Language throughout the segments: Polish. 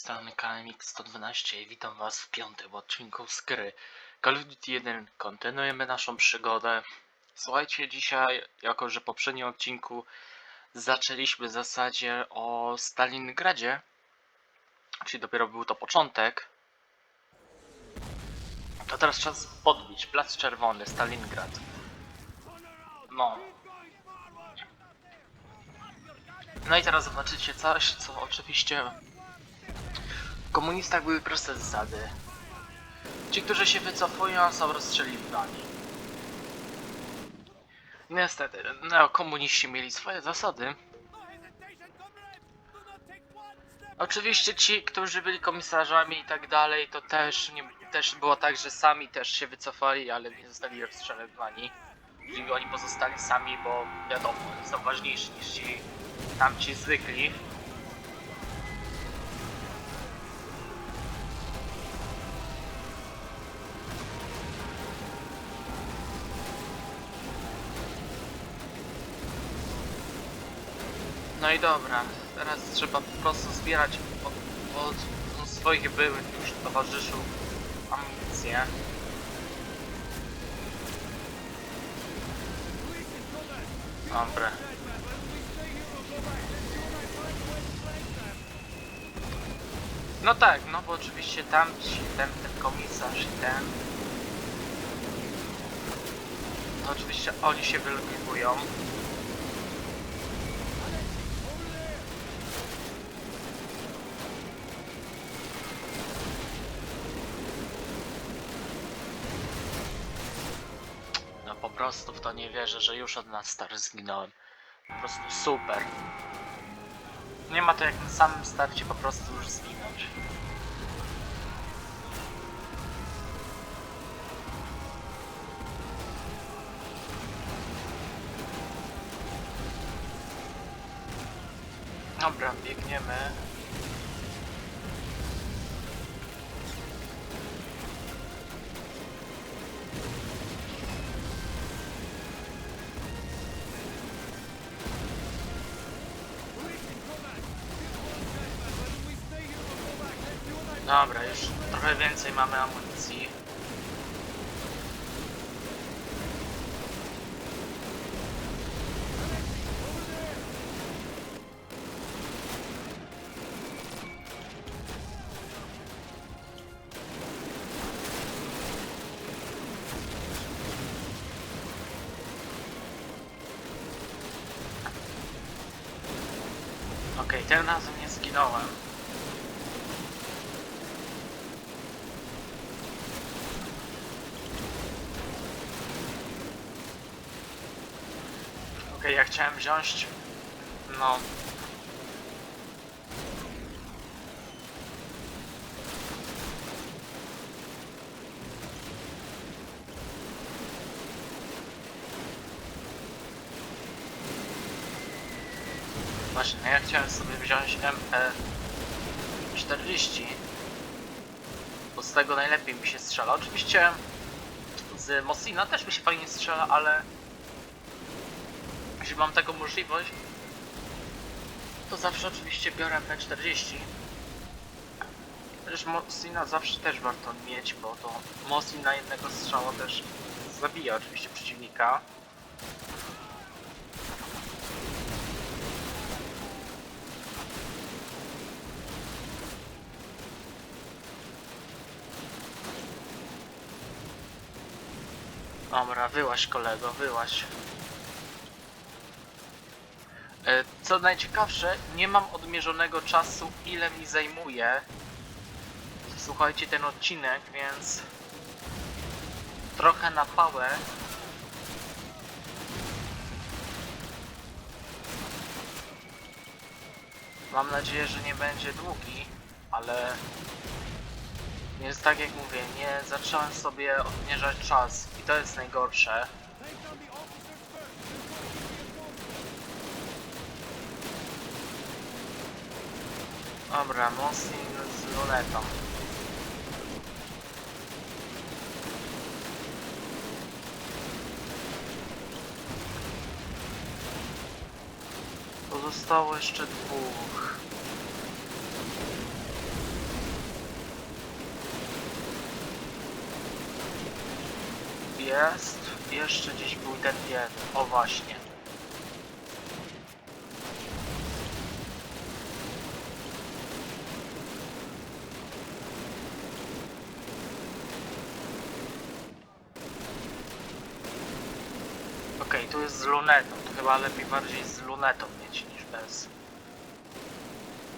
strony KMX112 i witam was w piątym odcinku z gry Call of Duty 1. Kontynuujemy naszą przygodę. Słuchajcie, dzisiaj, jako że w poprzednim odcinku zaczęliśmy w zasadzie o Stalingradzie, czyli dopiero był to początek, to teraz czas podbić Plac Czerwony, Stalingrad. No, No i teraz zobaczycie coś, co oczywiście komunistach były proste zasady. Ci, którzy się wycofują, są rozstrzeliwani. Niestety, neokomuniści mieli swoje zasady. Oczywiście ci, którzy byli komisarzami i tak dalej, to też, nie, też było tak, że sami też się wycofali, ale nie zostali rozstrzelewani. Czyli oni pozostali sami, bo wiadomo, są ważniejsi niż ci tamci zwykli. No i dobra, teraz trzeba po prostu zbierać od, od swoich byłych już towarzyszów amunicję. Dobra. No tak, no bo oczywiście tamci, ten, ten komisarz i ten... No oczywiście oni się wylogowują. No po prostu w to nie wierzę, że już od nas stary zginąłem. Po prostu super. Nie ma to jak na samym starcie po prostu już zginąć. Dobra, już trochę więcej mamy amunicji. Chciałem wziąć. No. Właśnie, ja chciałem sobie wziąć MP40. Bo z tego najlepiej mi się strzela. Oczywiście z Mossina też mi się fajnie strzela, ale jeśli mam taką możliwość, to zawsze oczywiście biorę MP40. Chociaż Mossina zawsze też warto mieć, bo to Mosin na jednego strzała też zabija oczywiście przeciwnika. Dobra, wyłaś kolego, wyłaś. E, Co najciekawsze, nie mam odmierzonego czasu, ile mi zajmuje. Słuchajcie ten odcinek, więc trochę na pałę. Mam nadzieję, że nie będzie długi, ale jest tak jak mówię, nie zacząłem sobie odmierzać czas i to jest najgorsze. Dobra, Mosin z ruletą. Pozostało jeszcze dwóch. Jest. Jeszcze gdzieś był ten jeden. O właśnie. Chyba lepiej bardziej z lunetą mieć niż bez.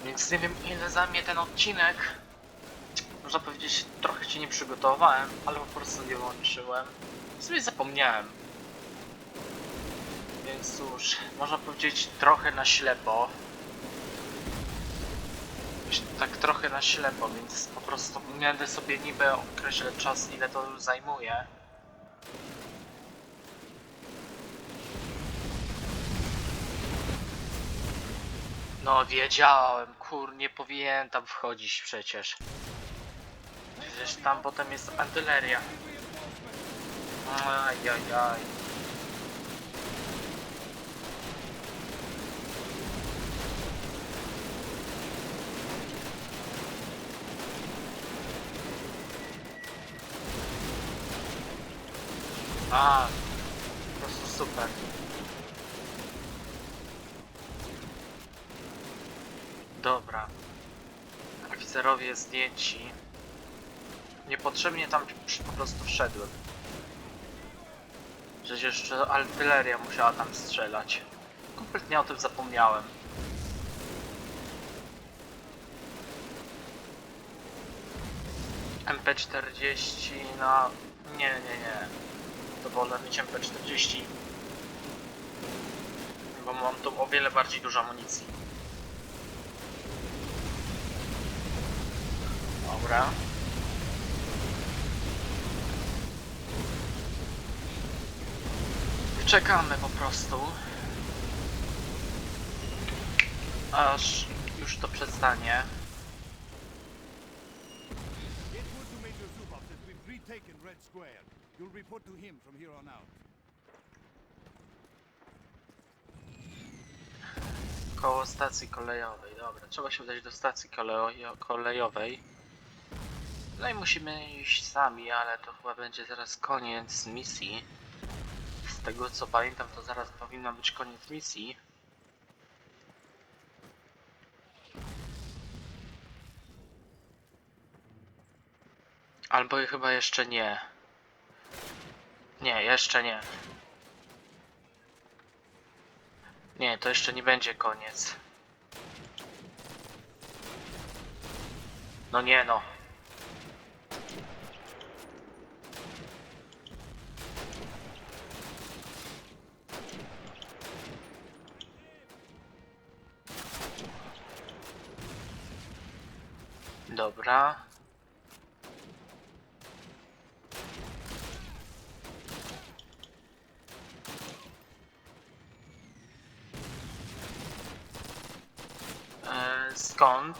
Więc nie wiem ile zajmie ten odcinek. Można powiedzieć, trochę się nie przygotowałem, ale po prostu nie włączyłem. W sumie zapomniałem. Więc cóż, można powiedzieć trochę na ślepo. Tak trochę na ślepo, więc po prostu będę sobie niby określę czas ile to zajmuje. No wiedziałem, kur, nie powinien tam wchodzić przecież. Przecież tam potem jest artyleria. Ajajaj. A, po prostu super. Dobra. Oficerowie zdjęci. Niepotrzebnie tam po prostu wszedłem. Przecież jeszcze artyleria musiała tam strzelać. Kompletnie o tym zapomniałem. MP40 na... Nie, nie, nie. To wolę mieć MP40. Bo mam tu o wiele bardziej dużo amunicji. Dobra. Czekamy po prostu. Aż już to przestanie. Koło stacji kolejowej. Dobra, trzeba się udać do stacji kolejo- kolejowej. No i musimy iść sami, ale to chyba będzie zaraz koniec misji. Z tego co pamiętam, to zaraz powinno być koniec misji. Albo chyba jeszcze nie. Nie, jeszcze nie. Nie, to jeszcze nie będzie koniec. No nie no. Dobra. E, skąd?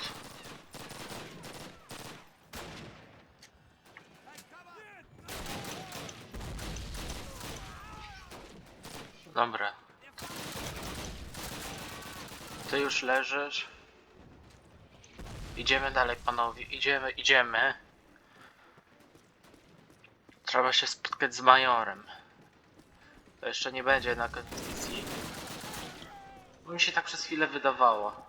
Dobra. Ty już leżysz. Idziemy dalej, panowie. Idziemy, idziemy. Trzeba się spotkać z majorem. To jeszcze nie będzie na kondycji. Bo mi się tak przez chwilę wydawało.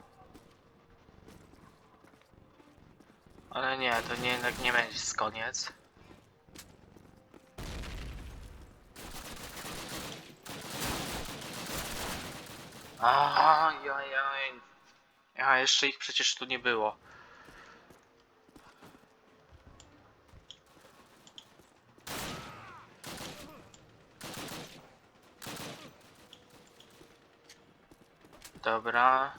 Ale nie, to nie, jednak nie będzie koniec. Ajajaj. A jeszcze ich przecież tu nie było. Dobra.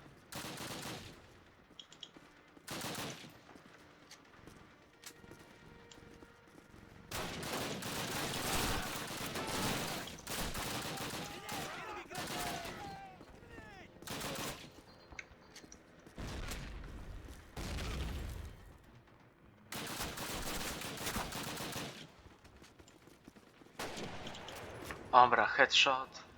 Dobra, headshot.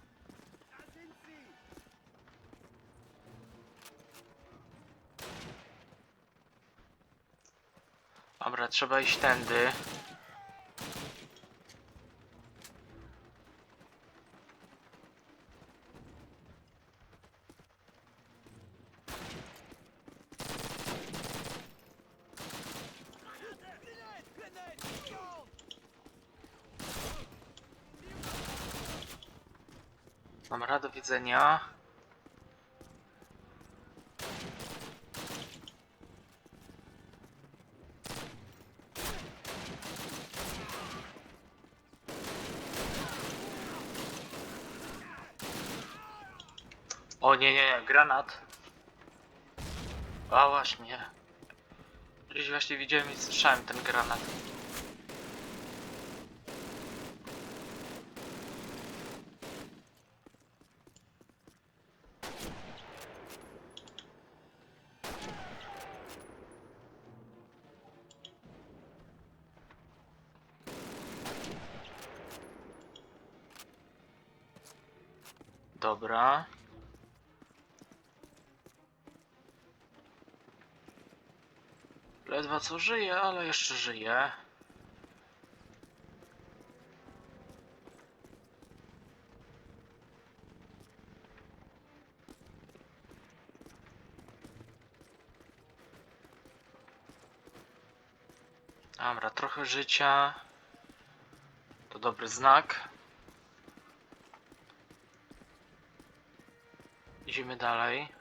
trzeba iść tędy. Mam radę widzenia. Nie, nie, granat. A właśnie. Gdzieś właśnie widziałem i słyszałem ten granat. Dobra. Ledwo co żyje, ale jeszcze żyje. Dobra, trochę życia. To dobry znak. Idziemy dalej.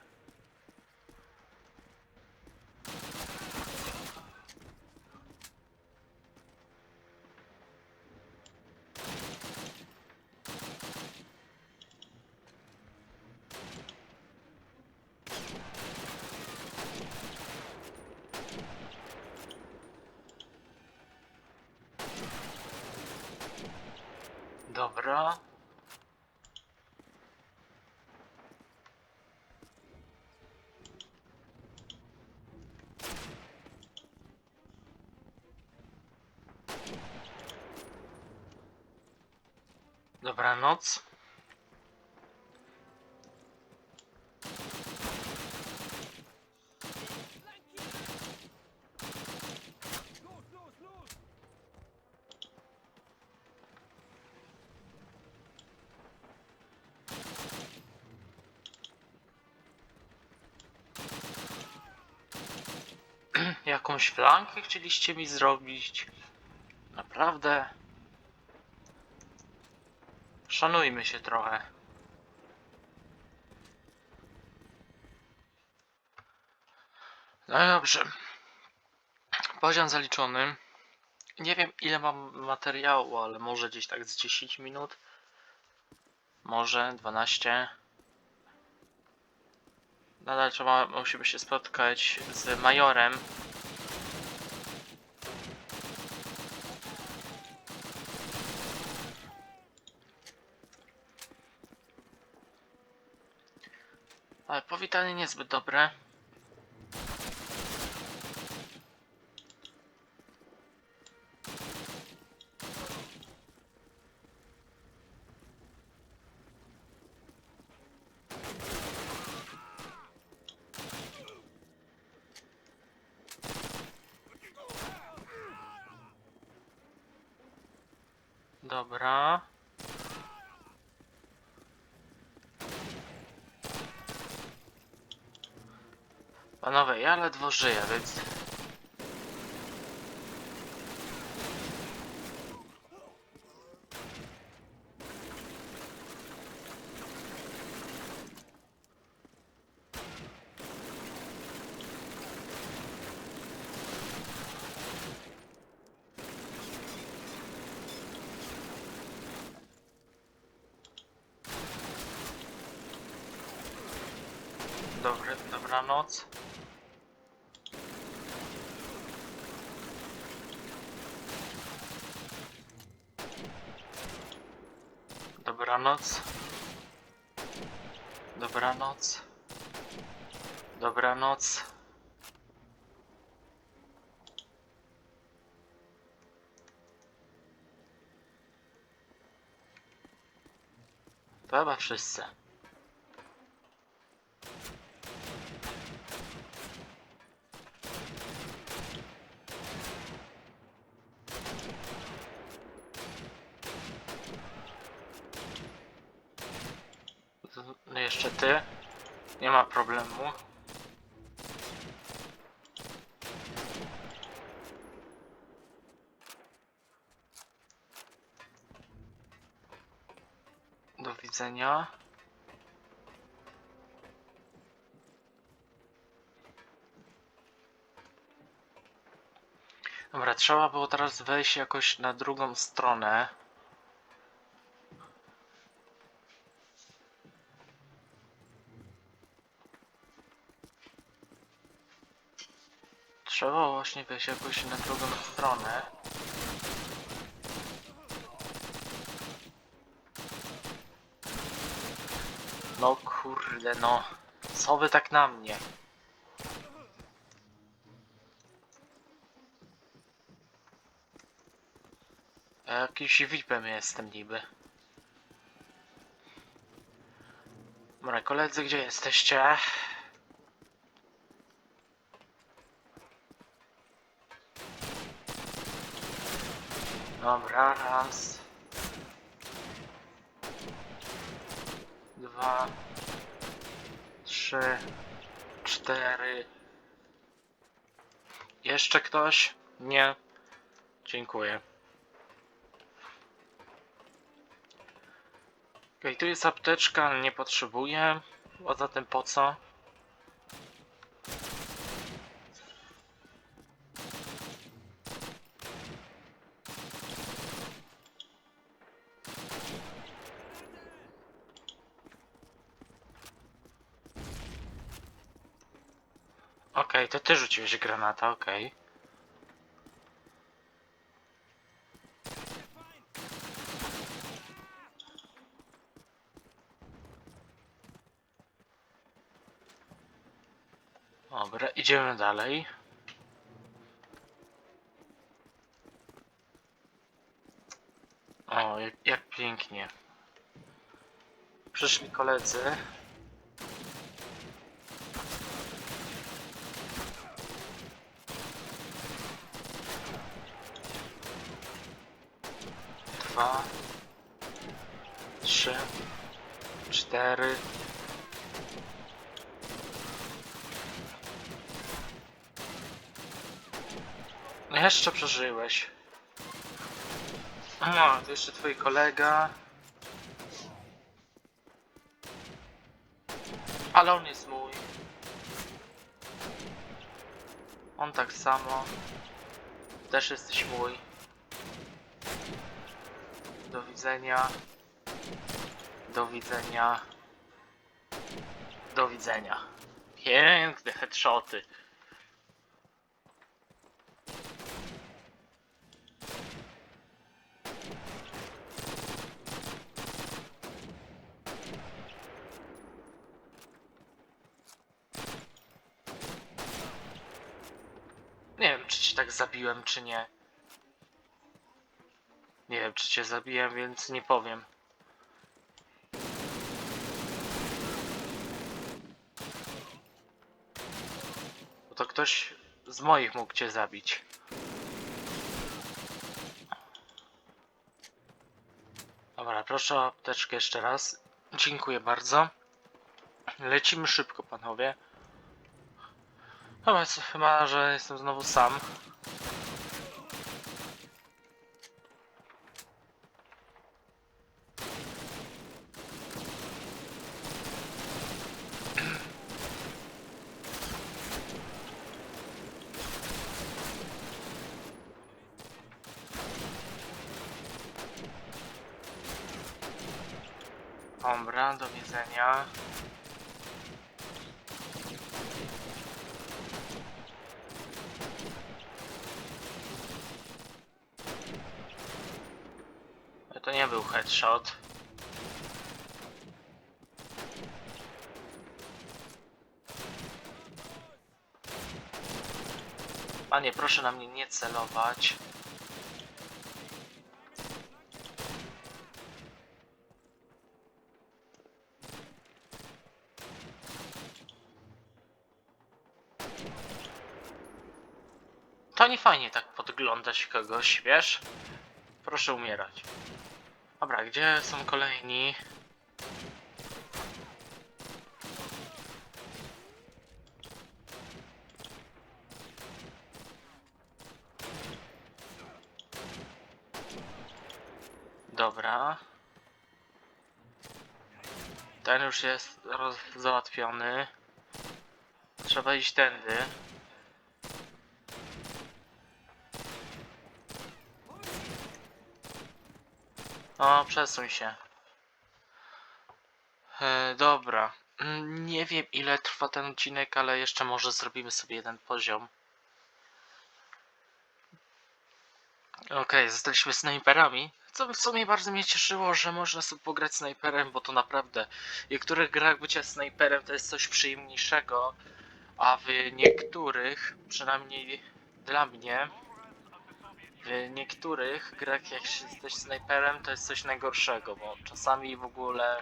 Dobra. Dobranoc. Jakąś flankę chcieliście mi zrobić? Naprawdę? Szanujmy się trochę. No dobrze. Poziom zaliczony. Nie wiem ile mam materiału, ale może gdzieś tak z 10 minut. Może 12. Nadal trzeba, musimy się spotkać z majorem. Powitanie niezbyt dobre. Dobra. Panowie, ja ledwo żyję, więc... Dobry, dobranoc. Dobranoc. Dobranoc. Dobranoc. To chyba wszyscy. No jeszcze ty. Nie ma problemu. sprawdzenia. Dobra, trzeba było teraz wejść jakoś na drugą stronę. Trzeba właśnie wejść jakoś na drugą stronę. No kurde no. Co wy tak na mnie? Ja Jakiś VIP-em jestem niby. Dobra, koledzy, gdzie jesteście? Dobra, raz. Dwa. Trzy. Cztery. Jeszcze ktoś? Nie. Dziękuję. Okej, tu jest apteczka, ale nie potrzebuję. A zatem po co? Okej, to ty rzuciłeś granata, okej. Dobra, idziemy dalej. O, jak, jak pięknie. Przyszli koledzy. Dwa. Trzy. Cztery. No jeszcze przeżyłeś. No, to jeszcze twój kolega. Ale on jest mój. On tak samo. Też jesteś mój. Do widzenia. Do widzenia. Do widzenia. Piękne headshoty. Nie wiem, czy cię tak zabiłem, czy nie. Nie wiem, czy cię zabiłem, więc nie powiem. Bo to ktoś z moich mógł cię zabić. Dobra, proszę o apteczkę jeszcze raz. Dziękuję bardzo. Lecimy szybko, panowie. Chyba, chyba, że jestem znowu sam. Dobra, do widzenia. To nie był headshot. Panie, proszę na mnie nie celować. Fajnie tak podglądać kogoś, wiesz? Proszę umierać. Dobra, gdzie są kolejni? Dobra. Ten już jest załatwiony. Trzeba iść tędy. O, przesuń się. E, dobra. Mm, Nie wiem ile trwa ten odcinek, ale jeszcze może zrobimy sobie jeden poziom. Okej, zostaliśmy snajperami. Co w sumie bardzo mnie cieszyło, że można sobie pograć snajperem, bo to naprawdę w niektórych grach bycie snajperem to jest coś przyjemniejszego, a w niektórych, przynajmniej dla mnie, w niektórych grach jak się jesteś snajperem to jest coś najgorszego, bo czasami w ogóle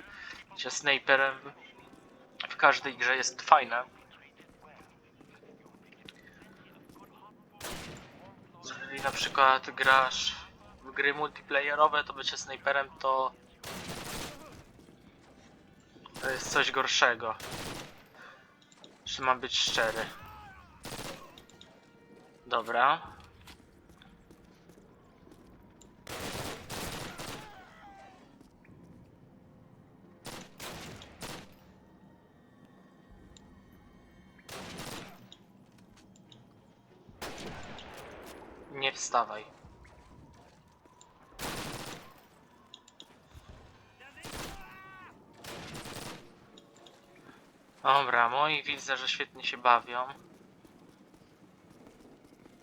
się snajperem w każdej grze jest fajne. Jeżeli na przykład grasz w gry multiplayerowe, to bycie snajperem to to jest coś gorszego. Jeśli mam być szczery. Dobra. Nie wstawaj. Dobra, moi widzę, że świetnie się bawią.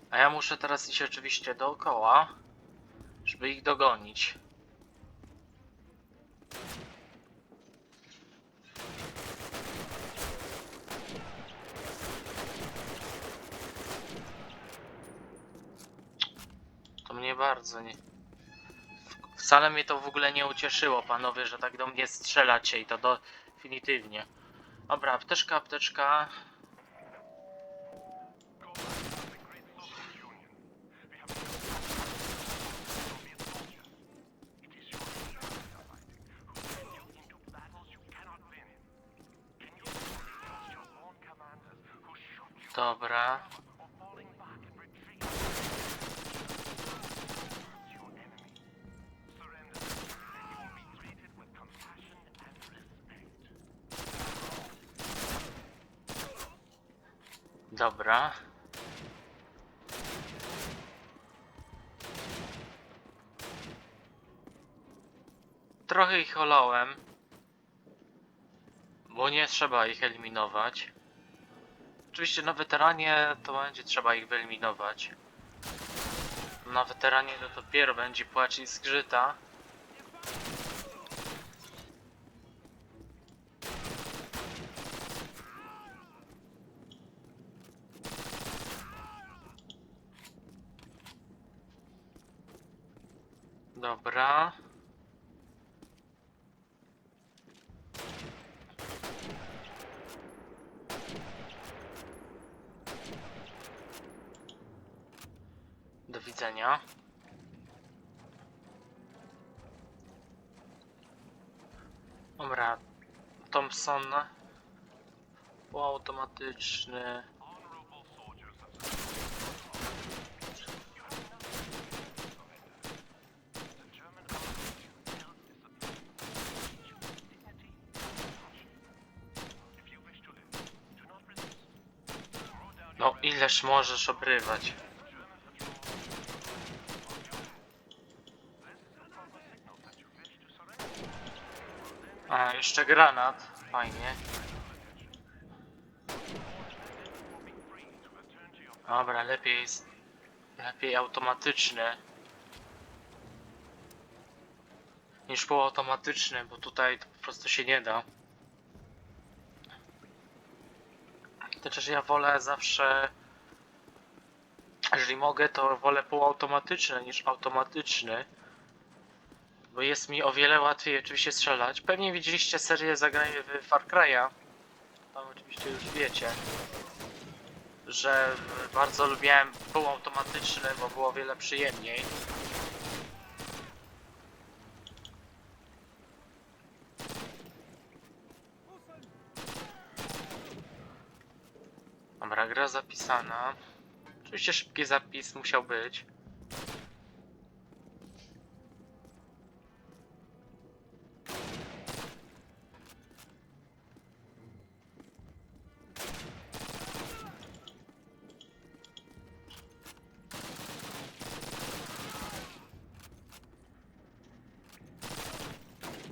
A ja muszę teraz iść oczywiście dookoła, żeby ich dogonić. To mnie bardzo nie... Wcale mnie to w ogóle nie ucieszyło, panowie, że tak do mnie strzelacie i to definitywnie. Dobra, apteczka, apteczka. Dobra. Dobra. Trochę ich olałem. Bo nie trzeba ich eliminować. Oczywiście na weteranie to będzie trzeba ich wyeliminować. Na weteranie to dopiero będzie płacz i zgrzyta. Dobra. Widzenia. Dobra. Thompson. Półautomatyczny. No ileż możesz obrywać? A, jeszcze granat. Fajnie. Dobra, lepiej jest... Lepiej automatyczne. Niż półautomatyczne, bo tutaj to po prostu się nie da. Chociaż ja wolę zawsze... Jeżeli mogę, to wolę półautomatyczne niż automatyczny. Bo jest mi o wiele łatwiej oczywiście strzelać. Pewnie widzieliście serię zagranie w Far Cry'a. Tam oczywiście już wiecie. Że bardzo lubiłem półautomatyczny, bo było o wiele przyjemniej. Dobra, gra zapisana. Oczywiście szybki zapis musiał być.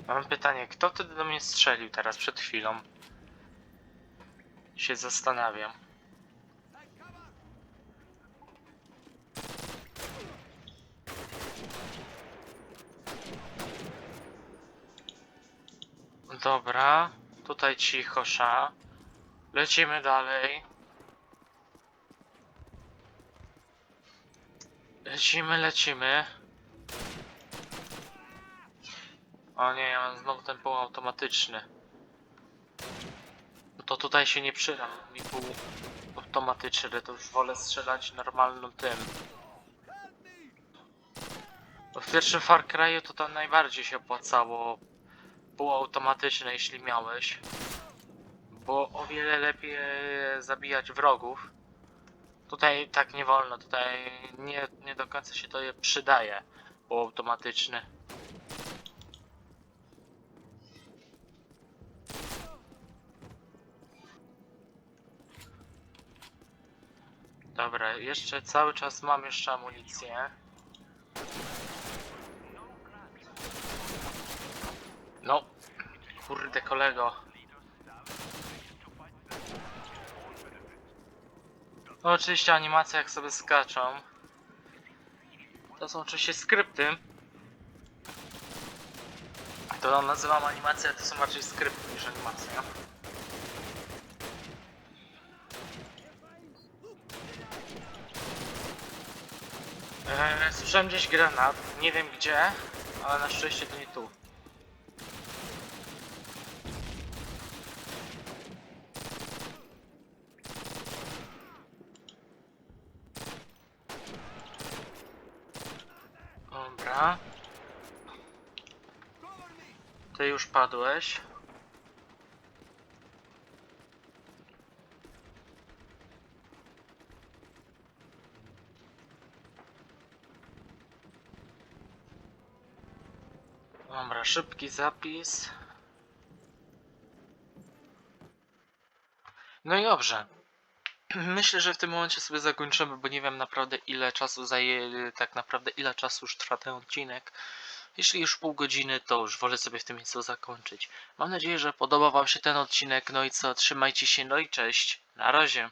Mam pytanie, kto wtedy do mnie strzelił teraz przed chwilą? Się zastanawiam. Dobra, tutaj cicho, sza. Lecimy dalej. Lecimy, lecimy. O nie, ja mam znowu ten półautomatyczny. No to tutaj się nie przyda mi półautomatyczny, to już wolę strzelać normalnym tym. W pierwszym Far Cry'u to tam najbardziej się opłacało półautomatyczne, jeśli miałeś. Bo o wiele lepiej zabijać wrogów. Tutaj tak nie wolno, tutaj nie, nie do końca się to je przydaje półautomatyczny. Dobra, jeszcze cały czas mam jeszcze amunicję. No, kurde kolego. No, oczywiście animacja jak sobie skaczą. To są oczywiście skrypty. To nazywam animacja, to są raczej skrypty niż animacja. Eee, słyszałem gdzieś granat, nie wiem gdzie, ale na szczęście to nie tu. Dobra. Ty już padłeś. Szybki zapis. No i dobrze. Myślę, że w tym momencie sobie zakończymy, bo nie wiem naprawdę ile czasu zajęło, tak naprawdę ile czasu już trwa ten odcinek. Jeśli już pół godziny, to już wolę sobie w tym miejscu zakończyć. Mam nadzieję, że podobał Wam się ten odcinek. No i co, trzymajcie się, no i cześć. Na razie.